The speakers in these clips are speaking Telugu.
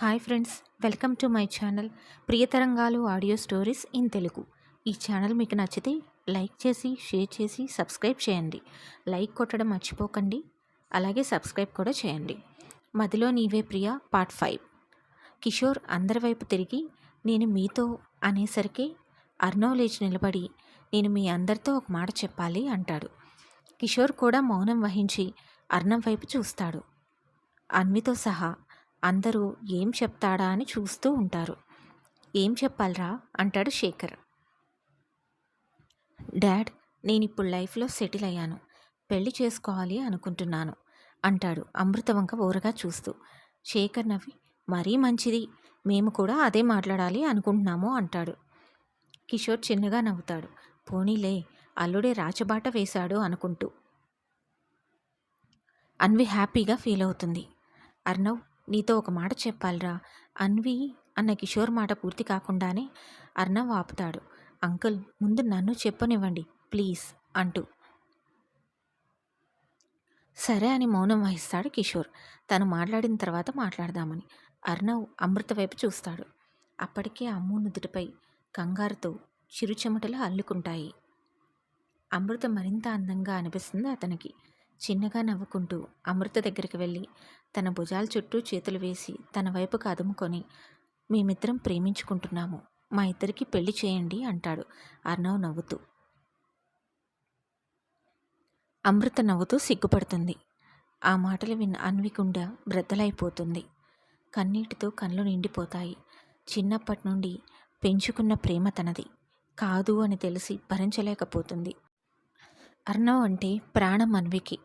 Hi friends welcome to my channel Priyatarangalu audio stories in Telugu. ఈ ఛానల్ మీకు నచ్చితే లైక్ చేసి షేర్ చేసి సబ్స్క్రైబ్ చేయండి. లైక్ కొట్టడం మర్చిపోకండి. అలాగే సబ్స్క్రైబ్ కూడా చేయండి. మదిలో నీవే ప్రియ పార్ట్ ఫైవ్. కిషోర్ అందరి వైపు తిరిగి నేను మీతో అనేసరికి అర్ణవ్ లేచి నిలబడి నేను మీ అందరితో ఒక మాట చెప్పాలి అంటాడు. కిషోర్ కూడా మౌనం వహించి అర్ణం వైపు చూస్తాడు. అన్వితో సహా అందరూ ఏం చెప్తాడా అని చూస్తూ ఉంటారు. ఏం చెప్పాలరా? అంటాడు శేఖర్. డాడ్ నేను ఇప్పుడు లైఫ్లో సెటిల్ అయ్యాను. పెళ్ళి చేసుకోవాలి అనుకుంటున్నాను అంటాడు అమృతవంక ఓరగా చూస్తూ. శేఖర్ నవ్వి మరీ మంచిది. మేము కూడా అదే మాట్లాడాలి అనుకుంటున్నాము అంటాడు. కిషోర్ చిన్నగా నవ్వుతాడు. పోనీలే అల్లుడే రాచబాట వేశాడు అనుకుంటూ. అన్వి హ్యాపీగా ఫీల్ అవుతుంది. అర్ణవ్ నీతో ఒక మాట చెప్పాలిరా. అన్వి అన్న కిషోర్ మాట పూర్తి కాకుండానే అర్ణవ్ ఆపుతాడు. అంకుల్ ముందు నన్ను చెప్పనివ్వండి ప్లీజ్ అంటూ. సరే అని మౌనం వహిస్తాడు కిషోర్. తను మాట్లాడిన తర్వాత మాట్లాడదామని. అర్ణవ్ అమృత వైపు చూస్తాడు. అప్పటికే అమ్ము నుదుటిపై కంగారుతో చిరుచెమటలు అల్లుకుంటాయి. అమృత మరింత అందంగా అనిపిస్తుంది అతనికి. చిన్నగా నవ్వుకుంటూ అమృత దగ్గరికి వెళ్ళి తన భుజాల చుట్టూ చేతులు వేసి తన వైపు కదుముకొని మేమిద్దరం ప్రేమించుకుంటున్నాము. మా ఇద్దరికి పెళ్ళి చేయండి అంటాడు అర్ణవ్ నవ్వుతూ. అమృత నవ్వుతూ సిగ్గుపడుతుంది. ఆ మాటలు విన్న అన్వికుండ బ్రద్దలైపోతుంది. కన్నీటితో కళ్ళు నిండిపోతాయి. చిన్నప్పటి నుండి పెంచుకున్న ప్రేమ తనది. కాదు అని తెలిసి భరించలేకపోతుంది. అర్ణవ్ అంటే ప్రాణం అన్వికి.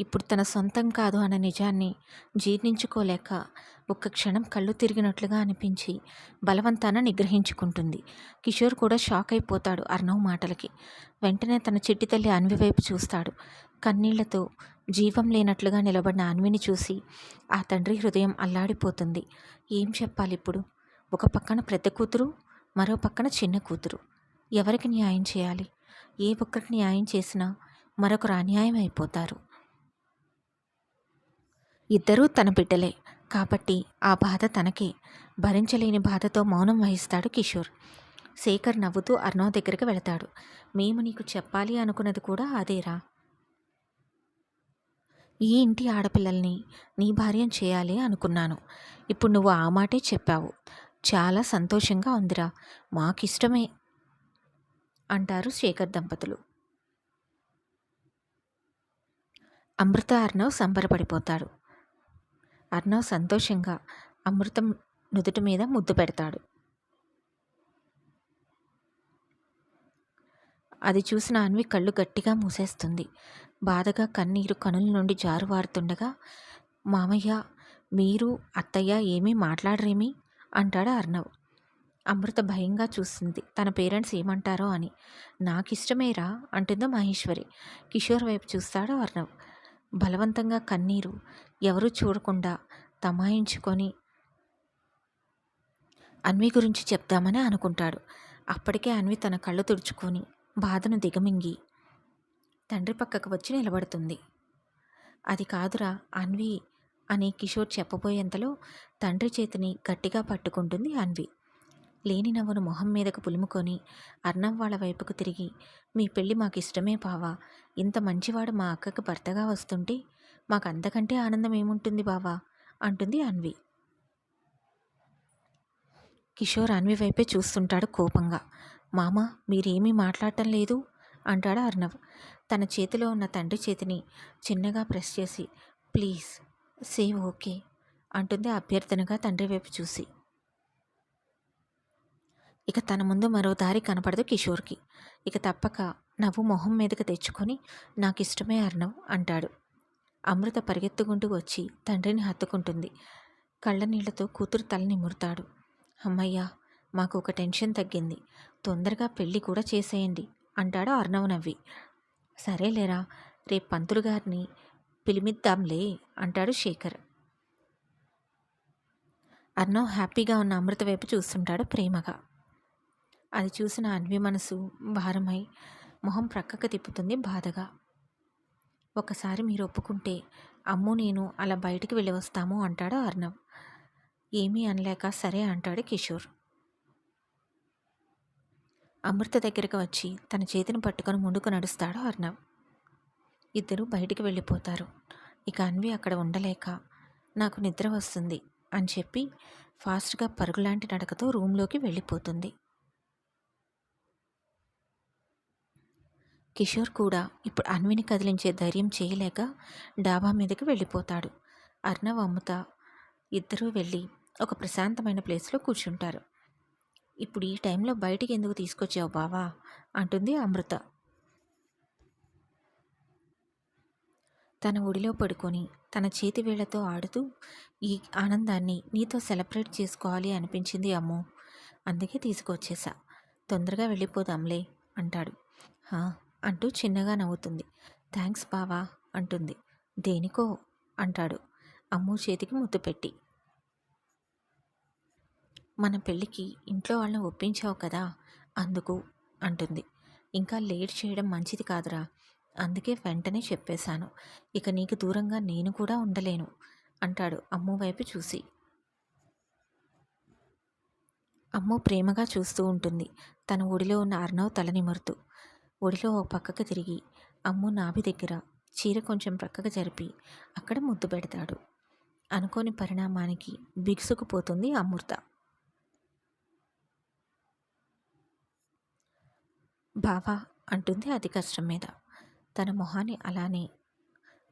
ఇప్పుడు తన సొంతం కాదు అన్న నిజాన్ని జీర్ణించుకోలేక ఒక్క క్షణం కళ్ళు తిరిగినట్లుగా అనిపించి బలవంతాన నిగ్రహించుకుంటుంది. కిషోర్ కూడా షాక్ అయిపోతాడు అర్ణవ్ మాటలకి. వెంటనే తన చిట్టి తల్లి అన్వి వైపు చూస్తాడు. కన్నీళ్ళతో జీవం లేనట్లుగా నిలబడిన అన్విని చూసి ఆ తండ్రి హృదయం అల్లాడిపోతుంది. ఏం చెప్పాలి ఇప్పుడు? ఒక పక్కన పెద్ద కూతురు మరో పక్కన చిన్న కూతురు. ఎవరికి న్యాయం చేయాలి? ఏ ఒక్కరికి న్యాయం చేసినా మరొకరు అన్యాయం అయిపోతారు ఇద్దరూ తన బిడ్డలే. కాబట్టి ఆ బాధ తనకే. భరించలేని బాధతో మౌనం వహిస్తాడు కిషోర్. శేఖర్ నవ్వుతూ అర్ణవ్ దగ్గరికి వెళతాడు. మేము నీకు చెప్పాలి అనుకున్నది కూడా అదేరా? ఈ ఇంటి ఆడపిల్లల్ని నీ భార్యం చేయాలి అనుకున్నాను. ఇప్పుడు నువ్వు ఆ మాటే చెప్పావు. చాలా సంతోషంగా ఉందిరా. మాకిష్టమే. అంటారు శేఖర్ దంపతులు. అమృత అర్ణవ్ సంబరపడిపోతాడు. అర్ణవ్ సంతోషంగా అమృతం నుదుటి మీద ముద్దు పెడతాడు. అది చూసిన అన్వి కళ్ళు గట్టిగా మూసేస్తుంది. బాధగా కన్నీరు కనుల నుండి జారువారుతుండగా మామయ్య మీరు అత్తయ్య ఏమీ మాట్లాడరేమి? అంటాడు అర్ణవ్. అమృత భయంగా చూస్తుంది. తన పేరెంట్స్ ఏమంటారో అని. నాకు ఇష్టమేరా అంటుందో మహేశ్వరి. కిషోర్ వైపు చూస్తాడు అర్ణవ్. బలవంతంగా కన్నీరు ఎవరూ చూడకుండా తమాయించుకొని అన్వి గురించి చెప్దామని అనుకుంటాడు. అప్పటికే అన్వి తన కళ్ళు తుడుచుకొని బాధను దిగమింగి తండ్రి పక్కకు వచ్చి నిలబడుతుంది. అది కాదురా అన్వి అని కిషోర్ చెప్పబోయేంతలో తండ్రి చేతిని గట్టిగా పట్టుకుంటుంది అన్వి. లేని నవ్వును మొహం మీదకు పులుముకొని అర్ణవ్ వాళ్ళ వైపుకు తిరిగి మీ పెళ్ళి మాకు ఇష్టమే బావా ఇంత మంచివాడు మా అక్కకు భర్తగా వస్తుంటే మాకు అంతకంటే ఆనందం ఏముంటుంది బావా? అంటుంది అన్వి. కిషోర్ అన్వి వైపే చూస్తుంటాడు కోపంగా. మామ మీరేమీ మాట్లాడటం లేదు? అంటాడు అర్ణవ్. తన చేతిలో ఉన్న తండ్రి చేతిని చిన్నగా ప్రెస్ చేసి ప్లీజ్ సేవ్ ఓకే అంటుంది అభ్యర్థనగా తండ్రి వైపు చూసి. ఇక తన ముందు మరో దారి కనపడదు కిషోర్కి. ఇక తప్పక నవ్వు మొహం మీదకి తెచ్చుకొని నాకు ఇష్టమే అర్ణవ్ అంటాడు. అమృత పరిగెత్తుకుంటూ వచ్చి తండ్రిని హత్తుకుంటుంది. కళ్ళ నీళ్ళతో కూతురు తల నిమురుతాడు అమ్మయ్యా మాకు ఒక టెన్షన్ తగ్గింది. తొందరగా పెళ్ళి కూడా చేసేయండి అంటాడు అర్ణవ్ నవ్వి. సరేలేరా రేపు పంతులు గారిని పిలిమిద్దాంలే అంటాడు శేఖర్. అర్ణవ్ హ్యాపీగా ఉన్న అమృత వైపు చూస్తుంటాడు ప్రేమగా. అది చూసిన అన్వి మనసు భారమై మొహం ప్రక్కకు తిప్పుతుంది బాధగా. ఒకసారి మీరు ఒప్పుకుంటే అమ్ము నేను అలా బయటికి వెళ్ళి వస్తాము అంటాడు అర్ణవ్. ఏమీ అనలేక సరే అంటాడు కిషోర్. అమృత దగ్గరికి వచ్చి తన చేతిని పట్టుకొని ముందుకు నడుస్తాడు అర్ణవ్. ఇద్దరు బయటికి వెళ్ళిపోతారు. ఇక అన్వి అక్కడ ఉండలేక నాకు నిద్ర వస్తుంది అని చెప్పి ఫాస్ట్గా పరుగులాంటి నడకతో రూమ్లోకి వెళ్ళిపోతుంది. కిషోర్ కూడా ఇప్పుడు అన్విని కదిలించే ధైర్యం చేయలేక డాబా మీదకి వెళ్ళిపోతాడు. అర్ణవ్ అమ్ముత ఇద్దరూ వెళ్ళి ఒక ప్రశాంతమైన ప్లేస్లో కూర్చుంటారు. ఇప్పుడు ఈ టైంలో బయటికి ఎందుకు తీసుకొచ్చావు బావా? అంటుంది అమృత. తన ఒడిలో పడుకొని తన చేతి వేళ్ళతో ఆడుతూ ఈ ఆనందాన్ని నీతో సెలబ్రేట్ చేసుకోవాలి అనిపించింది అమ్మో! అందుకే తీసుకొచ్చేసా. తొందరగా వెళ్ళిపోదాంలే అంటాడు. "హా" అంటూ చిన్నగా నవ్వుతుంది. థ్యాంక్స్ బావా అంటుంది. దేనికో అంటాడు. అమ్ము చేతికి ముద్దు పెట్టి. మన పెళ్ళికి ఇంట్లో వాళ్ళని ఒప్పించావు కదా అందుకు అంటుంది. ఇంకా లేట్ చేయడం మంచిది కాదురా. అందుకే వెంటనే చెప్పేశాను. ఇక నీకు దూరంగా నేను కూడా ఉండలేను అంటాడు అమ్ము వైపు చూసి. అమ్ము ప్రేమగా చూస్తూ ఉంటుంది. తన ఒడిలో ఉన్న అర్ణవ్ తల నిమురుతూ. ఒడిలో ఒక పక్కకు తిరిగి అమ్ము నాభి దగ్గర చీర కొంచెం ప్రక్కకు జరిపి అక్కడ ముద్దు పెడతాడు అనుకోని పరిణామానికి బిగుసుకుపోతుంది అమృత. బావా అంటుంది అతి కష్టం మీద. తన మొహాన్ని అలానే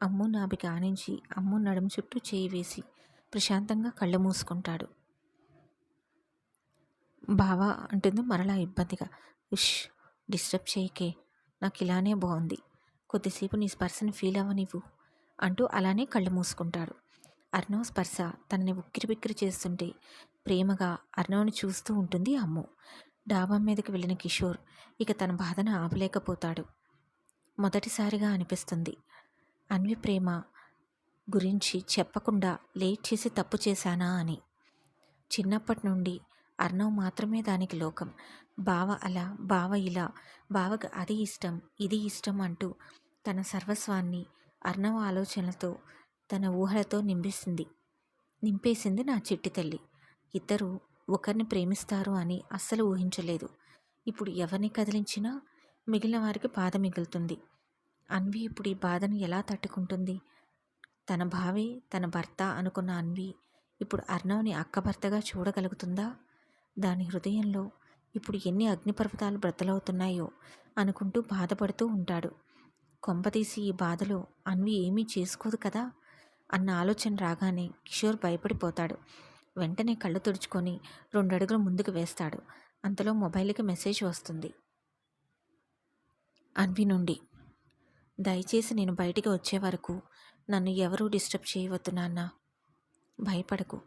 అమ్ము నాభికి ఆనించి అమ్ము నడుము చుట్టూ చేయి వేసి ప్రశాంతంగా కళ్ళు మూసుకుంటాడు. బావా అంటుంది మరలా ఇబ్బందిగా. ఉష్ డిస్టర్బ్ చేయకే. నాకు ఇలానే బాగుంది కొద్దిసేపు నీ స్పర్శను ఫీల్ అవ్వనివ్వు అంటూ అలానే కళ్ళు మూసుకుంటాడు. అర్ణవ్ స్పర్శ తనని ఉక్కిరిబిక్కిరి చేస్తుంటే ప్రేమగా అర్ణవ్ని చూస్తూ ఉంటుంది అమ్ము. డాబా మీదకి వెళ్ళిన కిషోర్ ఇక తన బాధను ఆపలేకపోతాడు. మొదటిసారిగా అనిపిస్తుంది. అన్వి ప్రేమ గురించి చెప్పకుండా లేట్ చేసి తప్పు చేశానా అని. చిన్నప్పటి నుండి అర్ణవ్ మాత్రమే దానికి లోకం. బావ అలా బావ ఇలా బావకు అది ఇష్టం ఇది ఇష్టం అంటూ తన సర్వస్వాన్ని అర్ణవ ఆలోచనలతో తన ఊహలతో నింపేసింది. నింపేసింది నా చిట్టి తల్లి. ఇద్దరు ఒకరిని ప్రేమిస్తారు అని అస్సలు ఊహించలేదు. ఇప్పుడు ఎవరిని కదిలించినా మిగిలిన వారికి బాధ మిగులుతుంది. అన్వి ఇప్పుడు ఈ బాధను ఎలా తట్టుకుంటుంది? తన భావి తన భర్త అనుకున్న అన్వి ఇప్పుడు అర్ణవ్ని అక్క భర్తగా చూడగలుగుతుందా? దాని హృదయంలో ఇప్పుడు ఎన్ని అగ్నిపర్వతాలు బ్రతలవుతున్నాయో అనుకుంటూ బాధపడుతూ ఉంటాడు. కొంపతీసి ఈ బాధలో అన్వి ఏమీ చేసుకోదు కదా? అన్న ఆలోచన రాగానే కిషోర్ భయపడిపోతాడు. వెంటనే కళ్ళు తుడుచుకొని రెండు అడుగులు ముందుకు వేస్తాడు. అంతలో మొబైల్కి మెసేజ్ వస్తుంది. అన్వి నుండి దయచేసి నేను బయటికి వచ్చే వరకు నన్ను ఎవరూ డిస్టర్బ్ చేయవద్దు నాన్న. భయపడకు.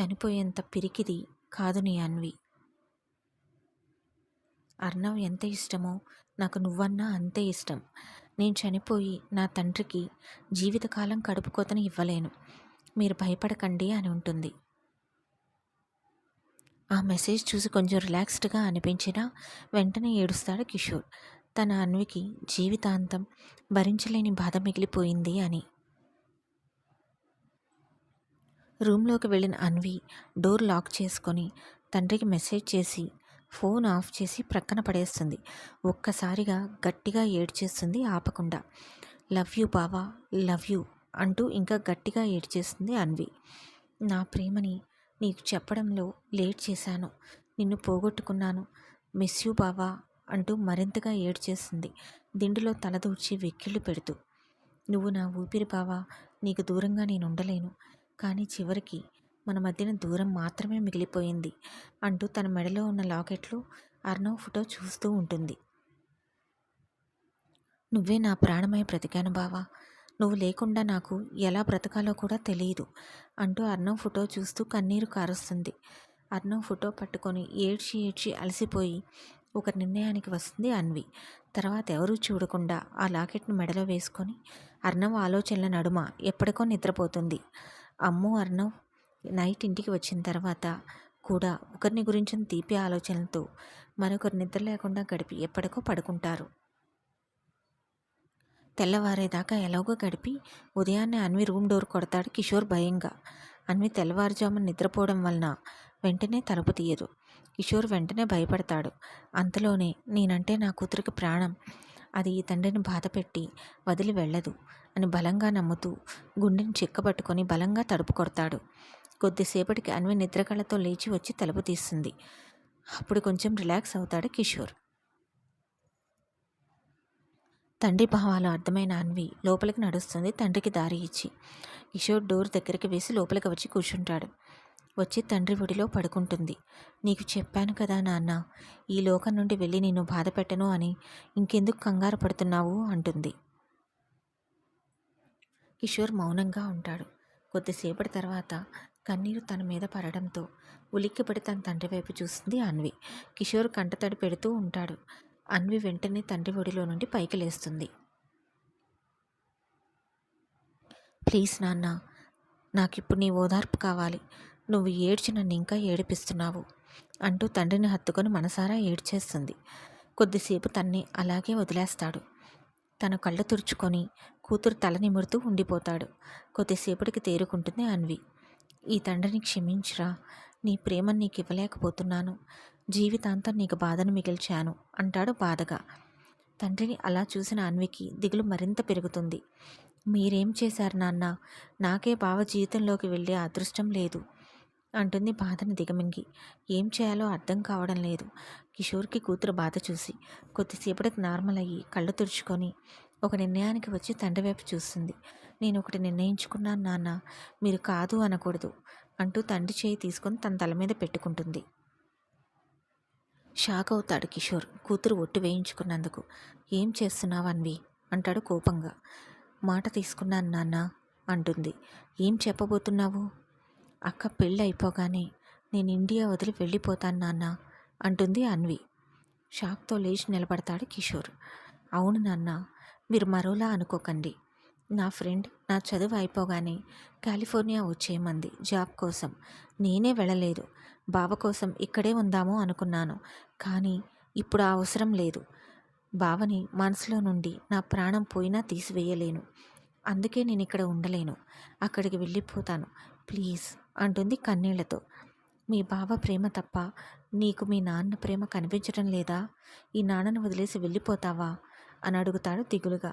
చనిపోయేంత పిరికిది కాదు నీ అన్వి. అర్ణవ్ ఎంత ఇష్టమో నాకు నువ్వన్నా అంతే ఇష్టం. నేను చనిపోయి నా తండ్రికి జీవితకాలం కడుపుకోతను ఇవ్వలేను. మీరు భయపడకండి అని ఉంటుంది. ఆ మెసేజ్ చూసి కొంచెం రిలాక్స్డ్గా అనిపించినా వెంటనే ఏడుస్తాడు కిషోర్. తన అన్వికి జీవితాంతం భరించలేని బాధ మిగిలిపోయింది అని. రూమ్లోకి వెళ్ళిన అన్వి డోర్ లాక్ చేసుకొని తండ్రికి మెసేజ్ చేసి ఫోన్ ఆఫ్ చేసి ప్రక్కన పడేస్తుంది. ఒక్కసారిగా గట్టిగా ఏడ్చేస్తుంది ఆపకుండా. లవ్ యూ బావా లవ్ యూ అంటూ ఇంకా గట్టిగా ఏడ్చేస్తుంది అన్వి. నా ప్రేమని నీకు చెప్పడంలో లేట్ చేశాను. నిన్ను పోగొట్టుకున్నాను. మిస్ యూ బావా అంటూ మరింతగా ఏడ్చేస్తుంది. దిండులో తలదూర్చి వెక్కిళ్ళు పెడుతూ. నువ్వు నా ఊపిరి బావా నీకు దూరంగా నేను ఉండలేను. కానీ చివరికి మన మధ్యన దూరం మాత్రమే మిగిలిపోయింది అంటూ తన మెడలో ఉన్న లాకెట్లు అర్ణవ్ ఫోటో చూస్తూ ఉంటుంది. నువ్వే నా ప్రాణమై బ్రతికాను బావా. నువ్వు లేకుండా నాకు ఎలా బ్రతకాలో కూడా తెలియదు అంటూ అర్ణవ్ ఫోటో చూస్తూ కన్నీరు కారుస్తుంది. అర్ణవ్ ఫోటో పట్టుకొని ఏడ్చి ఏడ్చి అలసిపోయి ఒక నిర్ణయానికి వస్తుంది అన్వి. తర్వాత ఎవరూ చూడకుండా ఆ లాకెట్ను మెడలో వేసుకొని అర్ణవ్ ఆలోచనల నడుమ ఎప్పటికో నిద్రపోతుంది. అమ్మో అర్ణవ్ నైట్ ఇంటికి వచ్చిన తర్వాత కూడా ఒకరిని గురించిన తీపి ఆలోచనలతో మరొకరు నిద్ర లేకుండా గడిపి ఎప్పటికో పడుకుంటారు. తెల్లవారేదాకా ఎలాగో గడిపి ఉదయాన్నే అన్వి రూమ్ డోర్ కొడతాడు కిషోర్ భయంగా. అన్వి తెల్లవారుజామున నిద్రపోవడం వలన వెంటనే తలుపు తీయదు. కిషోర్ వెంటనే భయపడతాడు. అంతలోనే నేనంటే నా కూతురికి ప్రాణం. అది ఈ తండ్రిని బాధపెట్టి వదిలి వెళ్ళదు అని బలంగా నమ్ముతూ గుండెని చిక్కబట్టుకొని బలంగా తడుపు కొడతాడు. కొద్దిసేపటికి అన్వి నిద్రకళ్ళతో లేచి వచ్చి తలుపు తీస్తుంది. అప్పుడు కొంచెం రిలాక్స్ అవుతాడు కిషోర్. తండ్రి భావాలు అర్థమైన అన్వి లోపలికి నడుస్తుంది తండ్రికి దారి ఇచ్చి. కిషోర్ డోర్ దగ్గరికి వేసి లోపలికి వచ్చి కూర్చుంటాడు. వచ్చి తండ్రి ఒడిలో పడుకుంటుంది. నీకు చెప్పాను కదా నాన్న ఈ లోకం నుండి వెళ్ళి నేను బాధ పెట్టను అని ఇంకెందుకు కంగారు పడుతున్నావు? అంటుంది. కిషోర్ మౌనంగా ఉంటాడు. కొద్దిసేపటి తర్వాత కన్నీరు తన మీద పడడంతో ఉలిక్కిపడి తన తండ్రి వైపు చూస్తుంది అన్వి. కిషోర్ కంటతడి పెడుతూ ఉంటాడు. అన్వి వెంటనే తండ్రి ఒడిలో నుండి పైకి లేస్తుంది. ప్లీజ్ నాన్న నాకిప్పుడు నీ ఓదార్పు కావాలి. నువ్వు ఏడ్చి నన్ను ఇంకా ఏడిపిస్తున్నావు అంటూ తండ్రిని హత్తుకొని మనసారా ఏడ్చేస్తుంది. కొద్దిసేపు తన్ని అలాగే వదిలేస్తాడు. తన కళ్ళు తుడుచుకొని కూతురు తల నిమురుతూ ఉండిపోతాడు. కొద్దిసేపటికి తేరుకుంటుంది అన్వి. ఈ తండ్రిని క్షమించరా. నీ ప్రేమను నీకు ఇవ్వలేకపోతున్నాను జీవితాంతం నీకు బాధను మిగిల్చాను అంటాడు బాధగా. తండ్రిని అలా చూసిన అన్వికి దిగులు మరింత పెరుగుతుంది. మీరేం చేశారు నాన్న? నాకే బావ జీవితంలోకి వెళ్ళే అదృష్టం లేదు అంటుంది బాధను దిగమింగి. ఏం చేయాలో అర్థం కావడం లేదు. కిషోర్కి కూతురు బాధ చూసి కొద్దిసేపటికి నార్మల్ అయ్యి కళ్ళు తుడుచుకొని ఒక నిర్ణయానికి వచ్చి తండ్రి వైపు చూస్తుంది. నేను ఒకటి నిర్ణయించుకున్నాను నాన్న మీరు కాదు అనకూడదు అంటూ తండ్రి చేయి తీసుకొని తన తల మీద పెట్టుకుంటుంది. షాక్ అవుతాడు కిషోర్ కూతురు ఒట్టు వేయించుకున్నందుకు. ఏం చేస్తున్నావు అన్వి? అంటాడు కోపంగా. మాట తీసుకున్నాను నాన్న అంటుంది. ఏం చెప్పబోతున్నావు? అక్క పెళ్ళి అయిపోగానే నేను ఇండియా వదిలి వెళ్ళిపోతాను నాన్న అంటుంది అన్వి. షాక్తో లేచి నిలబడతాడు కిషోర్. అవును నాన్న మీరు మరోలా అనుకోకండి. నా ఫ్రెండ్ నా చదువు అయిపోగానే కాలిఫోర్నియా వచ్చేయమంది జాబ్ కోసం. నేనే వెళ్ళలేదు. బావ కోసం ఇక్కడే ఉందాము అనుకున్నాను. కానీ ఇప్పుడు ఆ అవసరం లేదు. బావని మనసులో నుండి నా ప్రాణం పోయినా తీసివేయలేను. అందుకే నేను ఇక్కడ ఉండలేను. అక్కడికి వెళ్ళిపోతాను. ప్లీజ్ అంటుంది కన్నీళ్ళతో. మీ బావ ప్రేమ తప్ప నీకు మీ నాన్న ప్రేమ కనిపించడం లేదా? ఈ నాన్నను వదిలేసి వెళ్ళిపోతావా? అని అడుగుతాడు దిగులుగా.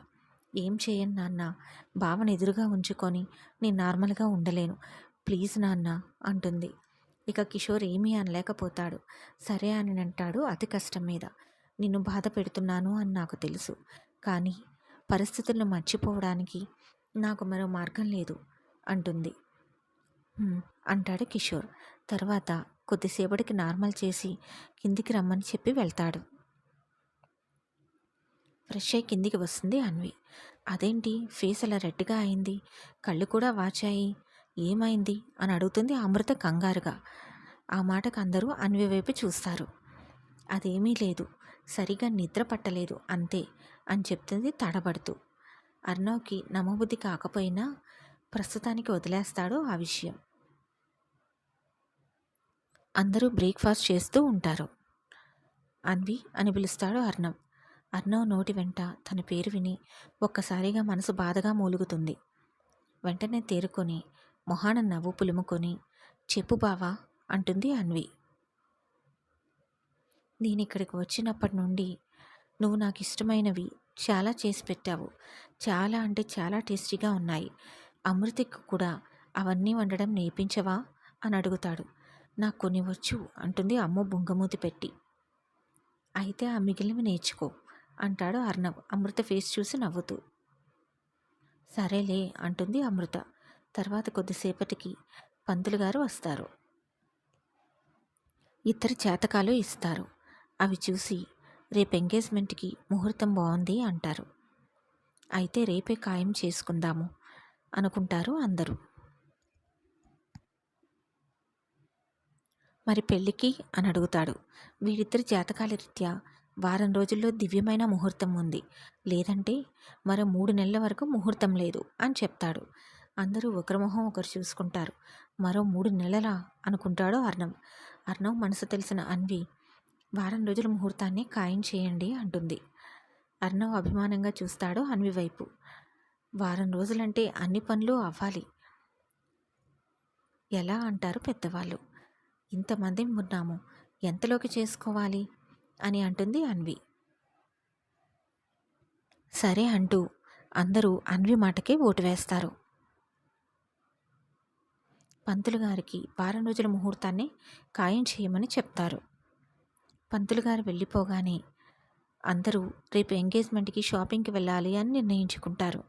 ఏం చేయను నాన్న. భావన ఎదురుగా ఉంచుకొని నేను నార్మల్గా ఉండలేను. ప్లీజ్ నాన్న అంటుంది. ఇక కిషోర్ ఏమీ అనలేకపోతాడు. సరే అని అంటాడు అతి కష్టం మీద. నిన్ను బాధ పెడుతున్నాను అని నాకు తెలుసు. కానీ పరిస్థితులను మర్చిపోవడానికి నాకు మరో మార్గం లేదు అంటుంది. అంటాడు కిషోర్. తర్వాత కొద్దిసేపటికి నార్మల్ చేసి కిందికి రమ్మని చెప్పి వెళ్తాడు. ఫ్రెష్ అయి కిందికి వస్తుంది అన్వి. అదేంటి? ఫేస్ అలా రెడ్గా అయింది. కళ్ళు కూడా వాచాయి. ఏమైంది? అని అడుగుతుంది అమృత కంగారుగా. ఆ మాటకు అందరూ అన్వి వైపు చూస్తారు. అదేమీ లేదు. సరిగా నిద్ర పట్టలేదు. అంతే అని చెప్తుంది తడబడుతూ. అర్ణవ్కి నమ్మబుద్ధి కాకపోయినా ప్రస్తుతానికి వదిలేస్తాడు ఆ విషయం. అందరూ బ్రేక్ఫాస్ట్ చేస్తూ ఉంటారు. అన్వి అని పిలుస్తాడు అర్ణవ్ అర్ణవ్ నోటి వెంట తన పేరు విని ఒక్కసారిగా మనసు బాధగా మూలుగుతుంది. వెంటనే తేరుకొని మొహాన నవ్వు పులుముకొని చెప్పు బావా అంటుంది అన్వి. నేను ఇక్కడికి వచ్చినప్పటి నుండి నువ్వు నాకు ఇష్టమైనవి చాలా చేసి పెట్టావు. చాలా అంటే చాలా టేస్టీగా ఉన్నాయి. అమృతికి కూడా అవన్నీ వండడం నేర్పించవా అని అడుగుతాడు. నాకు కొన్ని వచ్చు అంటుంది అమ్మ బుంగమూతి పెట్టి. అయితే ఆ మిగిలినవి నేర్చుకో. అంటాడు అర్ణవ్ అమృత ఫేస్ చూసి నవ్వుతూ. సరేలే అంటుంది అమృత. తర్వాత కొద్దిసేపటికి పంతులు గారు వస్తారు. ఇద్దరు చేతకాలు ఇస్తారు. అవి చూసి రేపు ఎంగేజ్మెంట్కి ముహూర్తం బాగుంది అంటారు. అయితే రేపే ఖాయం చేసుకుందాము అనుకుంటారు అందరూ. మరి పెళ్ళికి అని అడుగుతాడు. వీరిద్దరి జాతకాల రీత్యా వారం రోజుల్లో దివ్యమైన ముహూర్తం ఉంది. లేదంటే మరో మూడు నెలల వరకు ముహూర్తం లేదు అని చెప్తాడు. అందరూ ఒకరి మొహం ఒకరు చూసుకుంటారు. మరో మూడు నెలలా అనుకుంటాడు అర్ణవ్. అర్ణవ్ మనసు తెలిసిన అన్వి వారం రోజుల ముహూర్తాన్ని ఖాయం చేయండి అంటుంది. అర్ణవ్ అభిమానంగా చూస్తాడు అన్వి వైపు. వారం రోజులంటే అన్ని పనులు అవ్వాలి ఎలా? అంటారు పెద్దవాళ్ళు. ఇంతమంది ఉన్నాము? ఎంతలోకి చేసుకోవాలి? అని అంటుంది అన్వి. సరే అంటూ అందరూ అన్వి మాటకే ఓటు వేస్తారు. పంతులు గారికి వారం రోజుల ముహూర్తాన్ని ఖాయం చేయమని చెప్తారు. పంతులు గారు వెళ్ళిపోగానే అందరూ రేపు ఎంగేజ్మెంట్కి షాపింగ్కి వెళ్ళాలి అని నిర్ణయించుకుంటారు.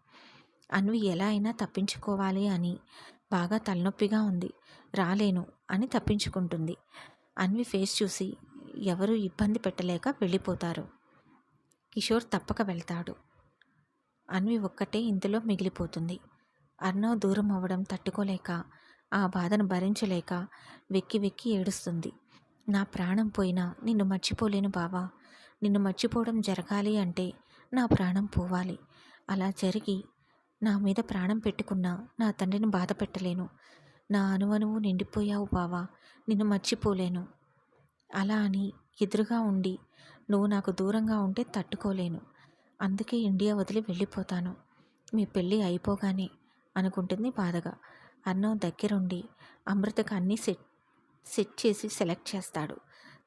అన్వి ఎలా అయినా తప్పించుకోవాలి అని బాగా తలనొప్పిగా ఉంది. రాలేను అని తప్పించుకుంటుంది. అన్వి ఫేస్ చూసి ఎవరు ఇబ్బంది పెట్టలేక వెళ్ళిపోతారు. కిషోర్ తప్పక వెళ్తాడు. అన్వి ఒక్కటే ఇందులో మిగిలిపోతుంది. అర్ణవ్ దూరం అవ్వడం తట్టుకోలేక ఆ బాధను భరించలేక వెక్కి వెక్కి ఏడుస్తుంది. నా ప్రాణం పోయినా నిన్ను మర్చిపోలేను బావా. నిన్ను మర్చిపోవడం జరగాలి అంటే నా ప్రాణం పోవాలి. అలా జరిగి నా మీద ప్రాణం పెట్టుకున్నా నా తండ్రిని బాధ పెట్టలేను నా అనువనువు నిండిపోయావు బావా. నిన్ను మర్చిపోలేను. అలా అని ఎదురుగా ఉండి నువ్వు నాకు దూరంగా ఉంటే తట్టుకోలేను. అందుకే ఇండియా వదిలి వెళ్ళిపోతాను. మీ పెళ్ళి అయిపోగానే అనుకుంటుంది బాధగా. అన్నం దగ్గరుండి అమృతకు అన్నీ సెట్ సెట్ చేసి సెలెక్ట్ చేస్తాడు.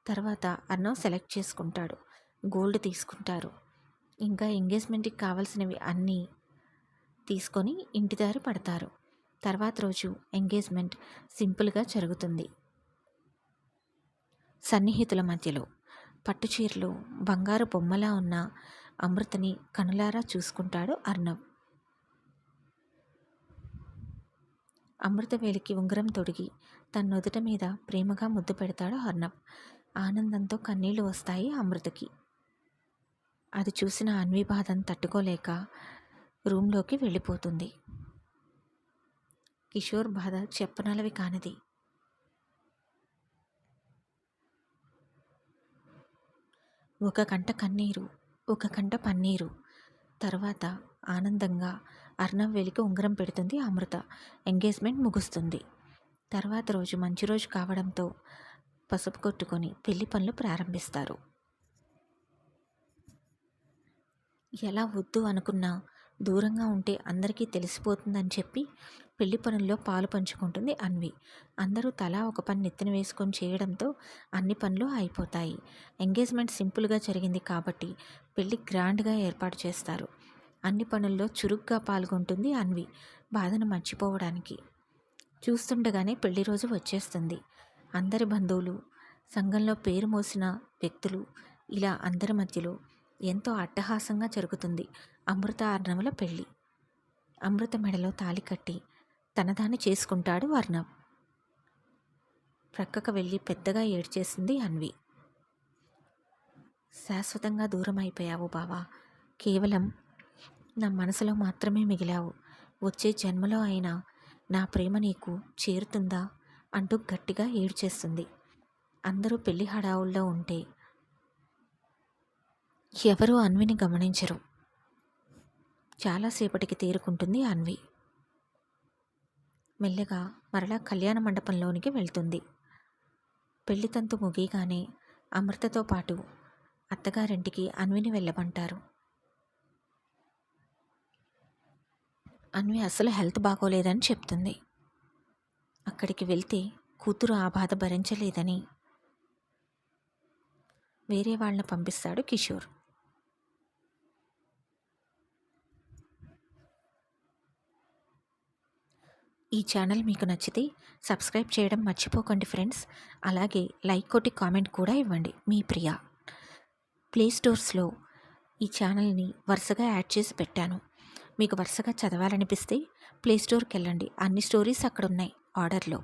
తర్వాత అన్నం సెలెక్ట్ చేసుకుంటాడు. గోల్డ్ తీసుకుంటారు. ఇంకా ఎంగేజ్మెంట్కి కావాల్సినవి అన్నీ తీసుకొని ఇంటి దారి పడతారు. తర్వాత రోజు ఎంగేజ్మెంట్ సింపుల్గా జరుగుతుంది. సన్నిహితుల మధ్యలో. పట్టుచీరలు బంగారు బొమ్మలా ఉన్న అమృతని కనులారా చూసుకుంటాడు అర్ణవ్. అమృతవేలికి ఉంగరం తొడిగి తన నుదుట మీద ప్రేమగా ముద్దు పెడతాడు అర్ణవ్. ఆనందంతో కన్నీళ్ళు వస్తాయి అమృతకి. అది చూసిన అన్వి బాధను తట్టుకోలేక రూమ్లోకి వెళ్ళిపోతుంది. కిషోర్ బాధ చెప్పనలవి కానిది. ఒక కంట కన్నీరు ఒక కంట పన్నీరు. తర్వాత ఆనందంగా అర్ణవ్ వెలికి ఉంగరం పెడుతుంది అమృత. ఎంగేజ్మెంట్ ముగుస్తుంది. తర్వాత రోజు మంచి రోజు కావడంతో పసుపు కొట్టుకొని పెళ్ళి పనులు ప్రారంభిస్తారు. ఎలా వద్దు అనుకున్నా దూరంగా ఉంటే అందరికీ తెలిసిపోతుందని చెప్పి పెళ్ళి పనుల్లో పాలు పంచుకుంటుంది అన్వి. అందరూ తలా ఒక పని నెత్తిన వేసుకొని చేయడంతో అన్ని పనులు అయిపోతాయి. ఎంగేజ్మెంట్ సింపుల్గా జరిగింది కాబట్టి పెళ్ళి గ్రాండ్గా ఏర్పాటు చేస్తారు. అన్ని పనుల్లో చురుగ్గా పాల్గొంటుంది అన్వి బాధను మర్చిపోవడానికి. చూస్తుండగానే పెళ్ళి రోజు వచ్చేస్తుంది. అందరి బంధువులు సంఘంలో పేరు మోసిన వ్యక్తులు ఇలా అందరి మధ్యలో ఎంతో అట్టహాసంగా జరుగుతుంది అమృత ఆర్ణముల పెళ్ళి అమృత మెడలో తాలి కట్టి తనదాన్ని చేసుకుంటాడు వర్ణం. ప్రక్కకు వెళ్ళి పెద్దగా ఏడ్చేసింది అన్వి. శాశ్వతంగా దూరం అయిపోయావు బావా. కేవలం నా మనసులో మాత్రమే మిగిలావు. వచ్చే జన్మలో అయినా నా ప్రేమ నీకు చేరుతుందా? అంటూ గట్టిగా ఏడ్చేస్తుంది. అందరూ పెళ్ళి హడావుల్లో ఉంటే ఎవరూ అన్విని గమనించరు. చాలాసేపటికి తేరుకుంటుంది అన్వి. మెల్లగా మరలా కళ్యాణ మండపంలోనికి వెళ్తుంది. పెళ్ళితంతు ముగియగానే అమృతతో పాటు అత్తగారింటికి అన్విని వెళ్ళమంటారు. అన్వి అసలు హెల్త్ బాగోలేదని చెప్తుంది. అక్కడికి వెళ్తే కూతురు ఆ బాధ భరించలేదని వేరే వాళ్ళని పంపిస్తాడు కిషోర్. ఈ ఛానల్ మీకు నచ్చితే సబ్స్క్రైబ్ చేయడం మర్చిపోకండి ఫ్రెండ్స్. అలాగే లైక్ కొట్టి కామెంట్ కూడా ఇవ్వండి మీ ప్రియా. ప్లే స్టోర్స్లో ఈ ఛానల్ని వరుసగా యాడ్ చేసి పెట్టాను. మీకు వరుసగా చదవాలనిపిస్తే ప్లే స్టోర్కి వెళ్ళండి. అన్ని స్టోరీస్ అక్కడ ఉన్నాయి ఆర్డర్లో.